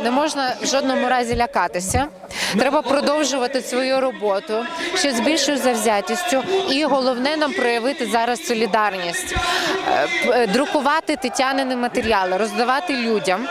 Не можна в жодному разі лякатися. Треба продовжувати свою роботу ще з більшою завзятістю. І головне нам проявити зараз солідарність, Е, е, друкувати тетянини матеріали, роздавати людям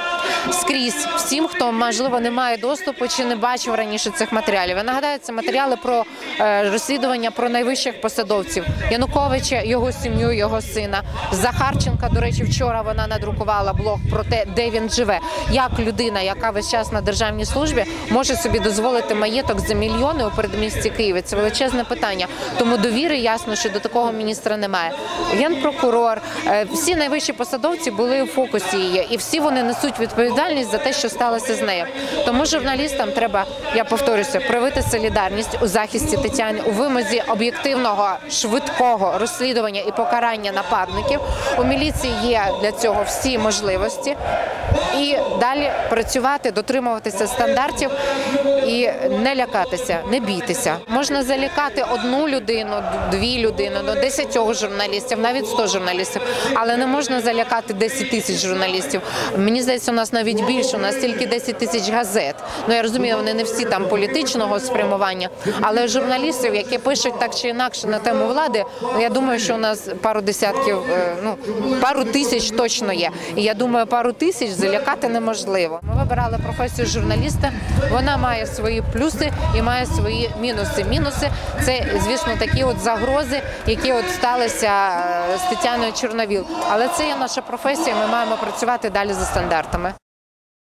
скрізь всім, хто можливо не має доступу чи не бачив раніше цих матеріалів. Я нагадаю, це матеріали про е, розслідування про найвищих посадовців Януковича, його сім'ю, його сина. Захарченка, до речі, вчора вона надрукувала блог про те, де він живе. Як людина, яка весь час на державній службі, може собі дозволити маєток за мільйони у передмісті Києва. Це величезне питання. Тому довіри ясно, що до такого міністра немає. Генпрокурор, е, всі найвищі посадовці були у фокусі її, і всі вони несуть відповідальність за те, що сталося з нею. Тому журналістам треба, я повторюся, проявити солідарність у захисті Тетяни у вимозі об'єктивного швидкого розслідування і покарання нападників. У міліції є для цього всі можливості. І далі працювати, дотримуватися стандартів і не лякатися, не бійтеся. Можна залякати одну людину, дві людини, ну, десятьох журналістів, навіть 100 журналістів, але не можна залякати 10 тисяч журналістів. Мені здається, у нас навіть більше, у нас тільки 10 тисяч газет. Ну я розумію, вони не всі там політичного спрямування, але журналістів, які пишуть так чи інакше на тему влади, я думаю, що у нас пару десятків, е, ну пару тисяч точно є. І я думаю, пару тисяч залякати неможливо. Ми вибирали професію журналіста. Вона має свої плюси і має свої мінуси. Мінуси це, звісно, такі от загрози, які от сталися е, з Тетяною Чорновіл. Але це є наша професія. Ми маємо працювати далі за стандартами.